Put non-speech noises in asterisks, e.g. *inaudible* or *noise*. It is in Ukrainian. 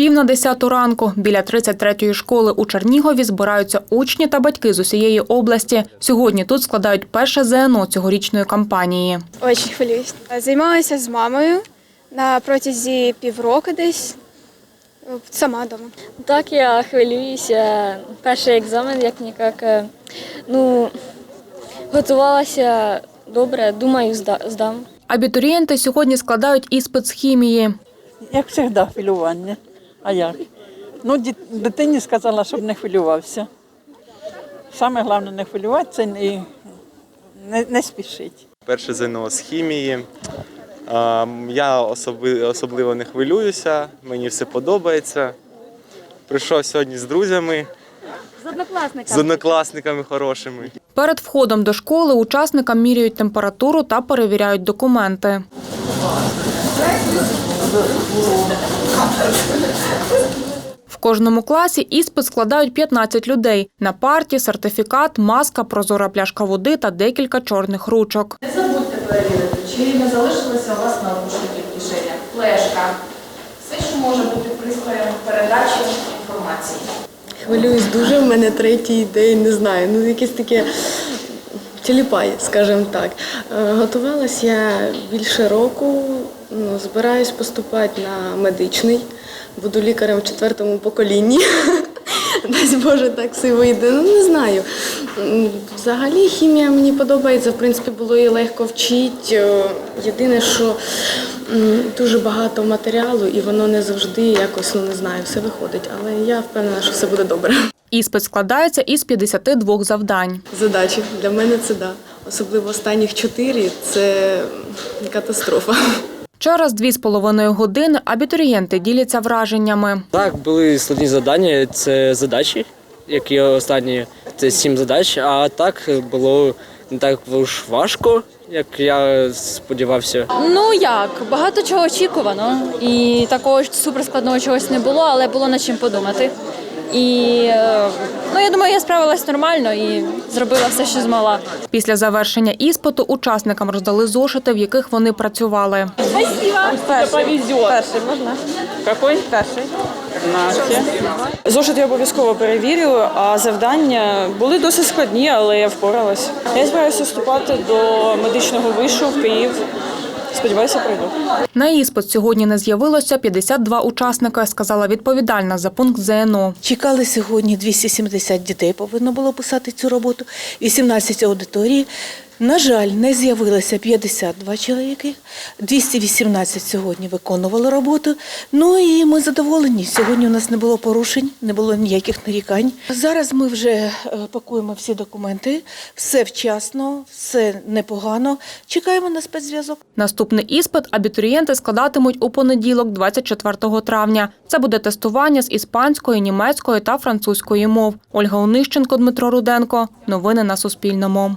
Пів на десяту ранку біля 33-ї школи у Чернігові збираються учні та батьки з усієї області. Сьогодні тут складають перше ЗНО цьогорічної кампанії. Очень хвилююсь. Займалася з мамою на протязі півроку десь. Сама вдома. Так, я хвилююся. Перший екзамен, як ніяк. е, Ну, готувалася добре, думаю, зда- здам. Абітурієнти сьогодні складають іспит з хімії. Як завжди, хвилювання. А як? Ну, дитині сказала, щоб не хвилювався. Саме головне не хвилюватися і не, не спішити. перше ЗНО з хімії. Я особливо не хвилююся, мені все подобається. Прийшов сьогодні з друзями, З однокласниками. з однокласниками хорошими. Перед входом до школи учасникам міряють температуру та перевіряють документи. В кожному класі іспит складають 15 людей. На парті сертифікат, маска, прозора пляшка води та декілька чорних ручок. Не забудьте перевірити, чи не залишилися у вас наручники в кишенях, флешка, все, що може бути пристроєм передачі інформації. Хвилююсь дуже, в мене третій день, не знаю, ну якесь таке тіліпай, скажімо так. Е, Готувалась я більше року, ну, збираюсь поступати на медичний, буду лікарем в четвертому поколінні. *laughs* Дасть Боже, так все вийде. Ну не знаю. Взагалі хімія мені подобається. В принципі, було її легко вчити. Єдине, що дуже багато матеріалу, і воно не завжди якось, ну не знаю, все виходить. Але я впевнена, що все буде добре. Іспит складається із 52 завдань. Задачі для мене це да. Особливо останніх чотири це катастрофа. Через дві з половиною години абітурієнти діляться враженнями. Так, були складні завдання, це задачі, які останні це сім задач, а так було не так уж важко, як я сподівався. Ну як, багато чого очікувано. І такого суперскладного чогось не було, але було над чим подумати. І е, ну, я думаю, я справилась нормально і зробила все, що змогла. Після завершення іспиту учасникам роздали зошити, в яких вони працювали. Перший можна? Какой? Перший. Зошит я обов'язково перевірю, а завдання були досить складні, але я впоралась. Я збираюся вступати до медичного вишу в Київ. Сподіваюся, пройду. На іспит сьогодні не з'явилося 52 учасника, сказала відповідальна за пункт ЗНО. Чекали сьогодні 270 дітей, повинно було писати цю роботу, 18 аудиторій. На жаль, не з'явилося 52 чоловіки, 218 сьогодні виконували роботу. Ну і ми задоволені. Сьогодні у нас не було порушень, не було ніяких нарікань. Зараз ми вже е, пакуємо всі документи, все вчасно, все непогано. Чекаємо на спецзв'язок. Наступний іспит абітурієнти складатимуть у понеділок, 24 травня. Це буде тестування з іспанської, німецької та французької мов. Ольга Онищенко, Дмитро Руденко. Новини на Суспільному.